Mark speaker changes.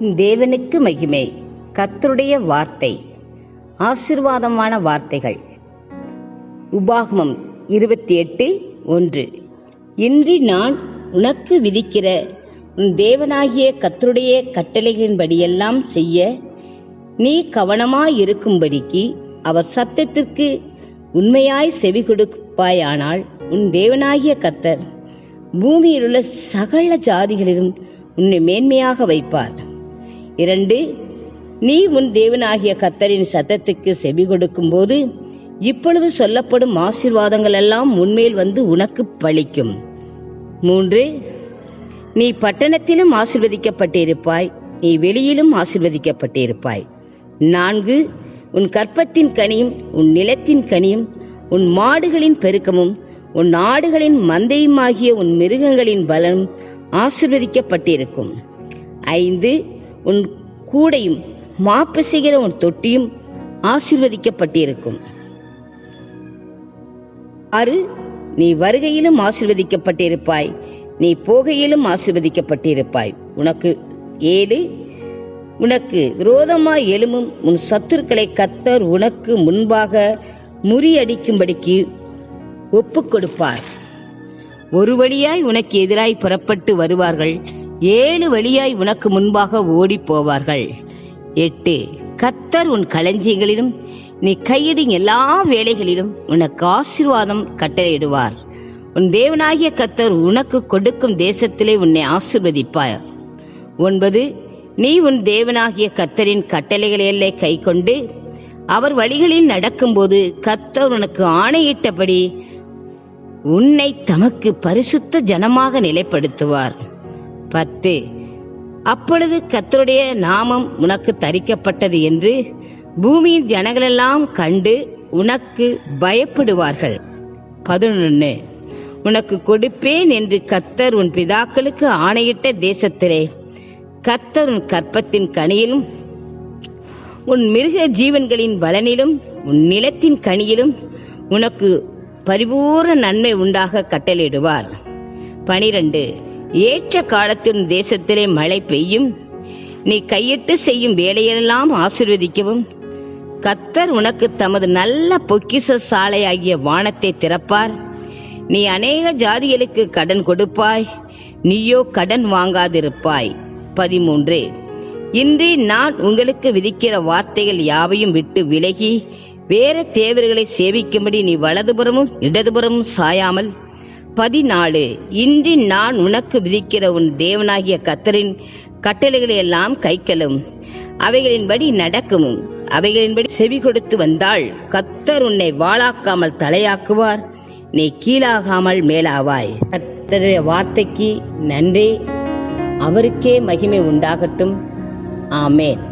Speaker 1: தேவனுக்கு மகிமை கத்தருடைய வார்த்தை ஆசிர்வாதமான வார்த்தைகள். உபாகமம் இருபத்தி எட்டு ஒன்று. இன்றி நான் உனக்கு விதிக்கிற உன் தேவனாகிய கத்தருடைய கட்டளைகளின்படியெல்லாம் செய்ய நீ கவனமாயிருக்கும்படிக்கு அவர் சத்தத்திற்கு உண்மையாய் செவி கொடுப்பாயானால் உன் தேவனாகிய கத்தர் பூமியிலுள்ள சகல ஜாதிகளிலும் உன்னை மேன்மையாக வைப்பார். இரண்டு நீ உன் தேவனாகிய கத்தரின் சத்தத்துக்கு செவி கொடுக்கும்போது இப்பொழுது சொல்லப்படும் ஆசீர்வாதங்கள் எல்லாம் உண்மையில் வந்து உனக்கு பலிக்கும் மூன்று நீ பட்டணத்திலும் ஆசிர்வதிக்கப்பட்டிருப்பாய் நீ வெளியிலும் ஆசிர்வதிக்கப்பட்டிருப்பாய். நான்கு உன் கற்பத்தின் கனியும் உன் நிலத்தின் கனியும் உன் மாடுகளின் பெருக்கமும் உன் ஆடுகளின் மந்தையுமாகிய உன் மிருகங்களின் பலனும் ஆசிர்வதிக்கப்பட்டிருக்கும். ஐந்து உன் கூடையும் மாப்பிசைகிற உன் தொட்டியும் ஆசிர்வதிக்கப்பட்டிருக்கும். ஆறு நீ வருகையிலும் ஆசிர்வதிக்கப்பட்டிருப்பாய். நீ போகையிலும் ஆசிர்வதிக்கப்பட்டிருப்பாய். உனக்கு ஏழு உனக்கு விரோதமாய் எழும்பும் உன் சத்துருக்களை கத்தர் உனக்கு முன்பாக முறியடிக்கும்படிக்கு ஒப்பு கொடுப்பார் ஒரு வழியாய் உனக்கு எதிராய் புறப்பட்டு வருவார்கள். ஏழு வழியாய் உனக்கு முன்பாக ஓடிப் போவார்கள் எட்டு கத்தர் உன் களஞ்சியங்களிலும் நீ கையிடும் எல்லா வேலைகளிலும் உனக்கு ஆசீர்வாதம் கட்டளையிடுவார். உன் தேவனாகிய கத்தர் உனக்கு கொடுக்கும் தேசத்திலே உன்னை ஆசிர்வதிப்பார். ஒன்பது நீ உன் தேவனாகிய கத்தரின் கட்டளைகளை கை கொண்டு அவர் வழிகளில் நடக்கும்போது கத்தர் உனக்கு ஆணையிட்டபடி உன்னை தமக்கு பரிசுத்த ஜனமாக நிலைப்படுத்துவார். பத்து. அப்பொழுது கத்தருடைய நாமம் உனக்கு தரிக்கப்பட்டது என்று பூமியின் ஜனங்களெல்லாம் கண்டு உனக்கு பயப்படுவார்கள். பதினொன்று உனக்கு கொடுப்பேன் என்று கத்தர் உன் பிதாக்களுக்கு ஆணையிட்ட தேசத்திலே. கத்தர் உன் கற்பத்தின் கனியிலும் உன் மிருக ஜீவன்களின் பலனிலும் உன் நிலத்தின் கனியிலும் உனக்கு பரிபூர்ண நன்மை உண்டாக கட்டளையிடுவார். பனிரெண்டு. ஏற்ற காலத்தின் தேசத்திலே மழை பெய்யும். நீ கையிட்டு செய்யும் வேலையெல்லாம் ஆசிர்வதிக்கவும். கத்தர் உனக்கு தமது நல்ல பொக்கிச சாலையாகிய வானத்தை திறப்பார். நீ அநேக ஜாதிகளுக்கு கடன் கொடுப்பாய். நீயோ கடன் வாங்காதிருப்பாய். பதிமூன்று. இன்று நான் உங்களுக்கு விதிக்கிற வார்த்தைகள் யாவையும் விட்டு விலகி வேற தேவர்களை சேவிக்கும்படி நீ வலதுபுறமும் இடதுபுறமும் சாயாமல் பதினாலு இன்று நான் உனக்கு விதிக்கிற உன் தேவனாகிய கத்தரின் கட்டளைகளை எல்லாம் கைக்கலும் அவைகளின்படி நடக்கவும் அவைகளின்படி செவி கொடுத்து வந்தால் கத்தர் உன்னை வாழாக்காமல் தலையாக்குவார். நீ கீழாகாமல் மேலாவாய். கத்தருடைய வார்த்தைக்கு நன்றி. அவருக்கே மகிமை உண்டாகட்டும். ஆமேன்.